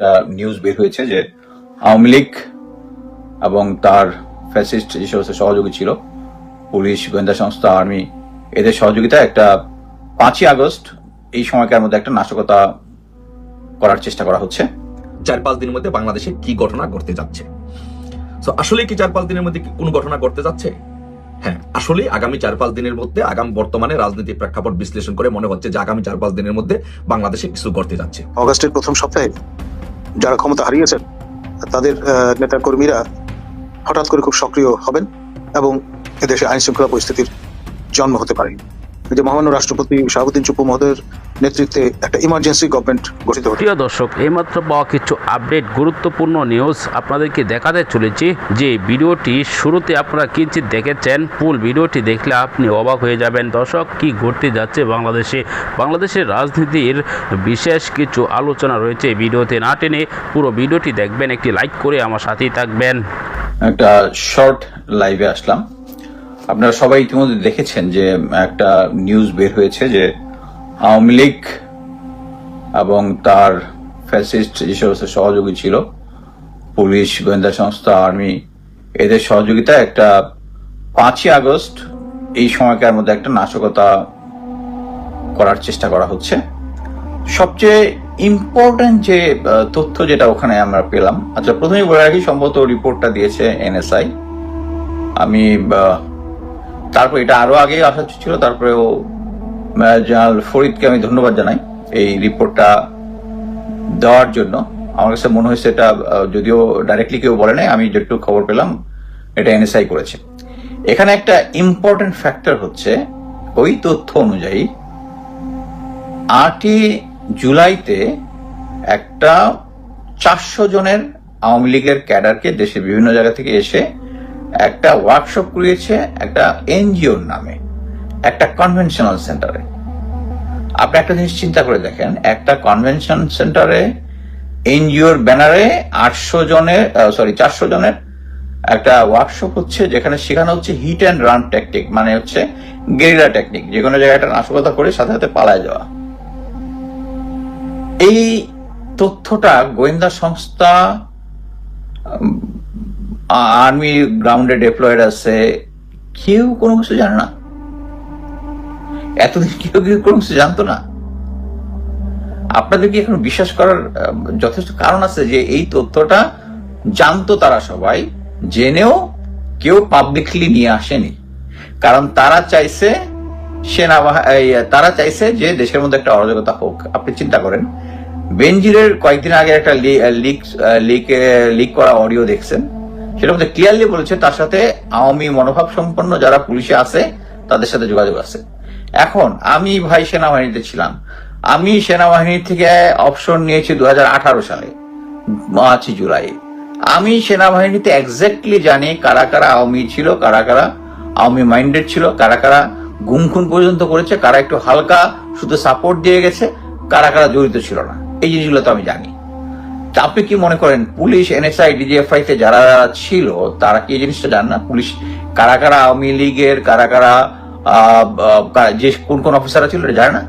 একটা নিউজ বের হয়েছে যে আওয়ামী লীগ এবং তার ফ্যাসিস্ট যে সমস্ত সহযোগী ছিল পুলিশ গোয়েন্দা সংস্থা আর্মি এদের সহযোগিতায় একটা পাঁচই আগস্ট এই সময়কার মধ্যে একটা নাশকতা করার চেষ্টা করা হচ্ছে। চার পাঁচ দিনের মধ্যে বাংলাদেশে কি ঘটনা ঘটতে যাচ্ছে? তো আসলে কি চার পাঁচ দিনের মধ্যে কি কোন ঘটনা ঘটতে যাচ্ছে? হ্যাঁ আসলে আগামী চার পাঁচ দিনের মধ্যে আগামী বর্তমানে রাজনীতির প্রেক্ষাপট বিশ্লেষণ করে মনে হচ্ছে যে আগামী চার পাঁচ দিনের মধ্যে বাংলাদেশে কিছু ঘটতে যাচ্ছে। অগাস্টের প্রথম সপ্তাহে? যারা ক্ষমতা হারিয়েছেন, তাদের নেতা কর্মীরা হঠাৎ করে খুব সক্রিয় হবেন এবং এদেশে আইন শৃঙ্খলা পরিস্থিতির জন্ম হতে পারে। যে মহামান্য রাষ্ট্রপতি শাহাবুদ্দিন চুপ্পু মহোদয়ের নেতৃত্বে একটা ইমার্জেন্সি গভর্নমেন্ট গঠিত প্রিয় দর্শক এইমাত্র পাওয়া কিছু আপডেট গুরুত্বপূর্ণ নিউজ আপনাদেরকে দেখাতে চলেছি। যে ভিডিওটি শুরুতে আপনারা কিঞ্চিত দেখেছেন ফুল ভিডিওটি দেখলে আপনি অবাক হয়ে যাবেন। দর্শক কি ঘটতে যাচ্ছে বাংলাদেশে? বাংলাদেশের রাজনীতির বিশেষ কিছু আলোচনা রয়েছে ভিডিওতে। না টেনে পুরো ভিডিওটি দেখবেন একটি লাইক করে আমার সাথেই থাকবেন। একটা শর্ট লাইভে আসলাম। আপনারা সবাই ইতিমধ্যে দেখেছেন যে, একটা নিউজ বের হয়েছে যে, আওয়ামী লীগ এবং তার ফ্যাসিস্ট যে সমস্ত সহযোগী ছিল, পুলিশ, গোয়েন্দা সংস্থা আর্মি এদের সহযোগিতায় একটা পাঁচই আগস্ট এই সময়কার মধ্যে একটা নাশকতা করার চেষ্টা করা হচ্ছে। সবচেয়ে ইম্পর্টেন্ট যে তথ্য যেটা ওখানে আমরা পেলাম আচ্ছা প্রথমেই বলে রাখি, সম্ভবত রিপোর্টটা দিয়েছে এনএসআই আমি তারপর এটা আরও আগে আসা ছিল, তারপরেও জেনারেল ফরিদকে আমি ধন্যবাদ জানাই এই রিপোর্টটা দেওয়ার জন্য। আমার কাছে মনে হয়েছে এটা যদিও ডাইরেক্টলি কেউ বলে নাই, আমি যেটুকু খবর পেলাম, এটা এনএসআই করেছে। এখানে একটা ইম্পর্টেন্ট ফ্যাক্টর হচ্ছে ওই তথ্য অনুযায়ী, আটই জুলাইতে একটা চারশো জনের আওয়ামী লীগের ক্যাডারকে দেশের বিভিন্ন জায়গা থেকে এসে একটা ওয়ার্কশপ করিয়েছে একটা এনজিওর নামে, একটা কনভেনশনাল সেন্টারে আপনি একটা জিনিস চিন্তা করে দেখেন, একটা কনভেনশন সেন্টারে এনজিওর ব্যানারে আটশো জনের সরি চারশো জনের একটা ওয়ার্কশপ হচ্ছে, যেখানে শেখানো হচ্ছে হিট অ্যান্ড রান টেকনিক মানে হচ্ছে গেরিলা টেকনিক যে কোনো জায়গায় একটা নাশকতা করে সাথে সাথে পালায় যাওয়া। এই তথ্যটা গোয়েন্দা সংস্থা আর্মি গ্রাউন্ডে ডেপ্লয়েড আছে। কেউ কোনো কিছু জানে না। এতদিন কেউ কেউ কোনো কিছু জানতো না? আপনাদের কি এখন বিশ্বাস করার যথেষ্ট কারণ আছে যে এই তথ্যটা জানতো তারা সবাই, জেনেও কেউ পাবলিকলি নিয়ে আসেনি। কারণ তারা চাইছে সেনাবাহিনী তারা চাইছে যে দেশের মধ্যে একটা অরাজকতা হোক। আপনি চিন্তা করেন, বেনজিরের কয়েকদিন আগে একটা লিক লিক লিক করা অডিও দেখছেন। সেটার মধ্যে ক্লিয়ারলি বলেছে, তার সাথে আওয়ামী মনোভাব সম্পন্ন যারা পুলিশে আছে, তাদের সাথে যোগাযোগ আছে। এখন, আমি ভাই সেনাবাহিনীতে ছিলাম। আমি সেনাবাহিনী থেকে অপশন নিয়েছি দু হাজার আঠারো সালে পাঁচই জুলাই। আমি সেনাবাহিনীতে এক্স্যাক্টলি জানি কারা কারা আওয়ামী ছিল, কারা কারা আওয়ামী মাইন্ডেড ছিল, কারা কারা গুম খুন পর্যন্ত করেছে, কারা একটু হালকা শুধু সাপোর্ট দিয়ে গেছে, কারা কারা জড়িত ছিল না। এই জিনিসগুলো তো আমি জানি। তা আপনি কি মনে করেন পুলিশ এনএসআই ডিজিএফআই তে যারা ছিল তারা কি এই জিনিসটা জান না? পুলিশ কারা কারা আওয়ামী লীগের কারা কারা যে কোন কোন অফিসাররা ছিল জানে না?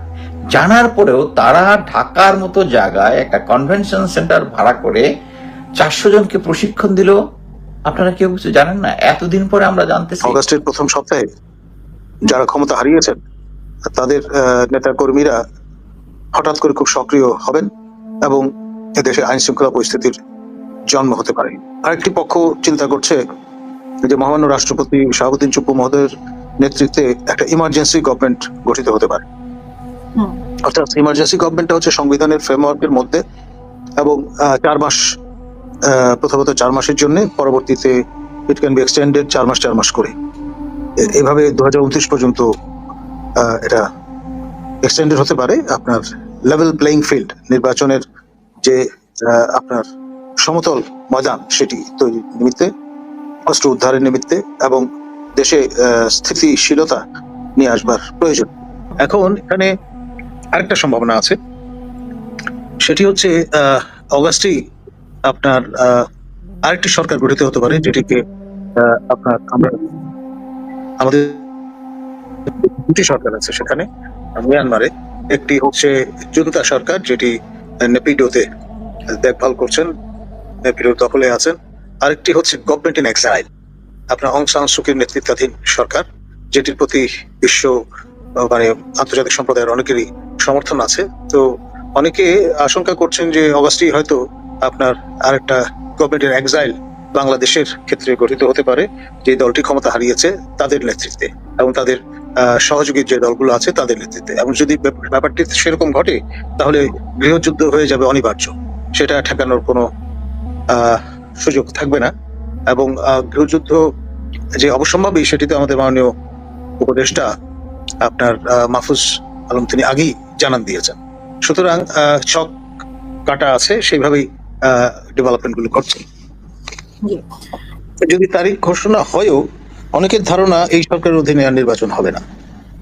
জানার পরেও তারা ঢাকার মতো জায়গায় একটা কনভেনশন সেন্টার ভাড়া করে চারশো জনকে প্রশিক্ষণ দিল। আপনারা কেউ কিছু জানেন না? এতদিন পরে আমরা জানতেছি। অগাস্টের প্রথম সপ্তাহে যারা ক্ষমতা হারিয়েছেন তাদের আহ, নেতাকর্মীরা হঠাৎ করে খুব সক্রিয় হবেন এবং এদেশে আইন শৃঙ্খলা পরিস্থিতির জন্ম হতে পারে। আরেকটি পক্ষ চিন্তা করছে যে মহামান্য রাষ্ট্রপতি শাহাবুদ্দিন চুপ্পু মহোদয়ের নেতৃত্বে একটা ইমার্জেন্সি গভর্নমেন্ট গঠিত হতে পারে। অর্থাৎ ইমার্জেন্সি গভর্নমেন্টটা হচ্ছে সংবিধানের ফ্রেমওয়ার্কের মধ্যে এবং চার মাস প্রথমত চার মাসের জন্য পরবর্তীতে ইট ক্যান বি এক্সটেন্ডেড চার মাস চার মাস করে। এভাবে দু হাজার উনত্রিশ পর্যন্ত এটা এক্সটেন্ডেড হতে পারে আপনার লেভেল প্লেইং ফিল্ড নির্বাচনের যে আপনার সমতল ময়দান সেটি তৈরির নিমিত্তে, অস্ত্র উদ্ধারের নিমিত্তে এবং দেশে স্থিতিশীলতা নিয়ে আসবার প্রয়োজন। এখন এখানে আরেকটা সম্ভাবনা আছে। সেটি হচ্ছে অগাস্টেই আপনার আরেকটি সরকার গঠিত হতে পারে যেটিকে আপনার আমাদের দুটি সরকার আছে সেখানে, মিয়ানমারে। একটি হচ্ছে জুনতা সরকার যেটি নেপিডোতে দেখভাল করছেন নেপিরোর দখলে আছেন। আরেকটি হচ্ছে গভর্নমেন্ট ইন এক্সাইল আপনার অং সান সুকির নেতৃত্বাধীন সরকার, যেটির প্রতি বিশ্ব মানে আন্তর্জাতিক সম্প্রদায়ের অনেকেরই সমর্থন আছে। তো অনেকে আশঙ্কা করছেন যে অগাস্টেই হয়তো আপনার আরেকটা গভর্নমেন্টের এক্সাইল বাংলাদেশের ক্ষেত্রে গঠিত হতে পারে। যে দলটি ক্ষমতা হারিয়েছে, তাদের নেতৃত্বে এবং তাদের সহযোগী যে দলগুলো আছে তাদের নেতৃত্বে। এবং যদি ব্যাপ- ব্যাপারটি সেরকম ঘটে তাহলে গৃহযুদ্ধ হয়ে যাবে অনিবার্য। সেটা ঠেকানোর কোনো সুযোগ থাকবে না। এবং গৃহযুদ্ধ যে অবসম্ভাবী সেটিতে আমাদের মাননীয় উপদেষ্টা আপনার মাহফুজ আলম তিনি আগেই জানান দিয়েছেন। সুতরাং ছক কাটা আছে সেইভাবেই ডেভেলপমেন্টগুলো করছে যদি তারিখ ঘোষণা হয়েও অনেকের ধারণা এই সরকারের অধীনে আর নির্বাচন হবে না।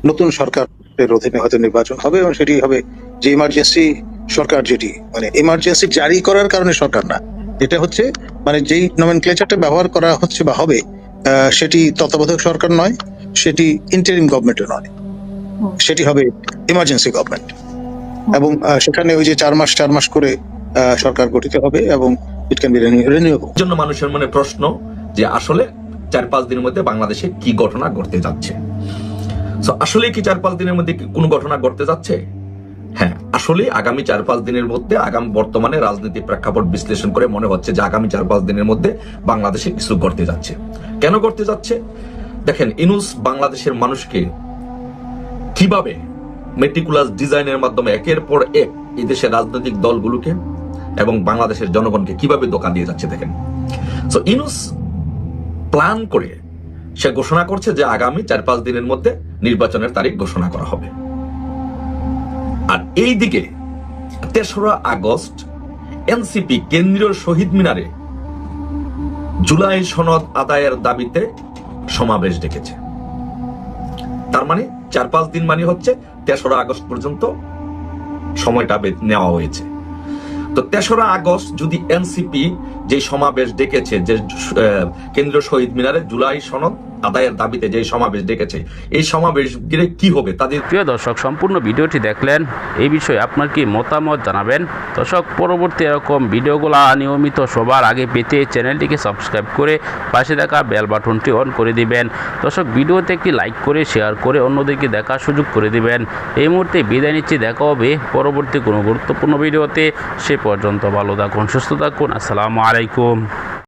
নতুন সরকারের অধীনে হয়তো নির্বাচন হবে এবং সেটি হবে যে ইমার্জেন্সি সরকার যেটি মানে ইমার্জেন্সি জারি করার কারণে সরকার না। এটা হচ্ছে মানে যেই নমেনক্লেচারটা ব্যবহার করা হচ্ছে বা হবে সেটি তত্ত্বাবধায়ক সরকার নয়, সেটি ইন্টারিম নয়। সেটি হবে ইমার্জেন্সি গভর্নমেন্ট এবং সেখানে ওই যে চার মাস চার মাস করে সরকার গঠিত হবে এবং ইট ক্যান বি রিনিউয়েবল জন্য মানুষের মনে প্রশ্ন যে আসলে চার পাঁচ দিনের মধ্যে বাংলাদেশে কি ঘটনা ঘটতে যাচ্ছে? আসলে কি চার পাঁচ দিনের মধ্যে কোনো ঘটনা ঘটতে যাচ্ছে? হ্যাঁ আসলে আগামী চার পাঁচ দিনের মধ্যে, আগামী, বর্তমানে রাজনীতি প্রেক্ষাপট বিশ্লেষণ করে মনে হচ্ছে যে আগামী চার পাঁচ দিনের মধ্যে বাংলাদেশে কিছু ঘটতে যাচ্ছে। কেন ঘটতে যাচ্ছে? দেখেন, ইনুস বাংলাদেশের মানুষকে কীভাবে মেটিকুলাস ডিজাইনের মাধ্যমে একের পর এক এই দেশের রাজনৈতিক দলগুলোকে এবং বাংলাদেশের জনগণকে কীভাবে দোকান দিয়ে যাচ্ছে, দেখেন। সো ইনুস প্ল্যান করে সে ঘোষণা করছে যে আগামী চার পাঁচ দিনের মধ্যে নির্বাচনের তারিখ ঘোষণা করা হবে। আর এই দিকে তেসরা আগস্ট এনসিপি কেন্দ্রীয় শহীদ মিনারে জুলাই সনদ আদায়ের দাবিতে সমাবেশ ডেকেছে। তার মানে চার পাঁচ দিন মানে হচ্ছে তেসরা আগস্ট পর্যন্ত সময়টা নেওয়া হয়েছে। তো তেসরা আগস্ট যদি এনসিপি যে সমাবেশ ডেকেছে, যে কেন্দ্রীয় শহীদ মিনারে জুলাই সনদ আদায়ের দাবিতে যে সমাবেশ ডেকেছে, এই সমাবেশ ঘিরে কি হবে? তাদের প্রিয় দর্শক, সম্পূর্ণ ভিডিওটি দেখলেন, এই বিষয়ে আপনার কি মতামত জানাবেন? দর্শক, পরবর্তী এরকম ভিডিওগুলো নিয়মিত সবার আগে পেতে চ্যানেলটিকে সাবস্ক্রাইব করে পাশে থাকা বেল বাটনটি অন করে দিবেন। দর্শক, ভিডিওতে একটি লাইক করে, শেয়ার করে অন্যদেরকে দেখার সুযোগ করে দিবেন। এই মুহূর্তে বিদায় নিচ্ছি, দেখা হবে পরবর্তী কোনো গুরুত্বপূর্ণ ভিডিওতে। সে পর্যন্ত ভালো থাকুন, সুস্থ থাকুন, আসসালামু আলাইকুম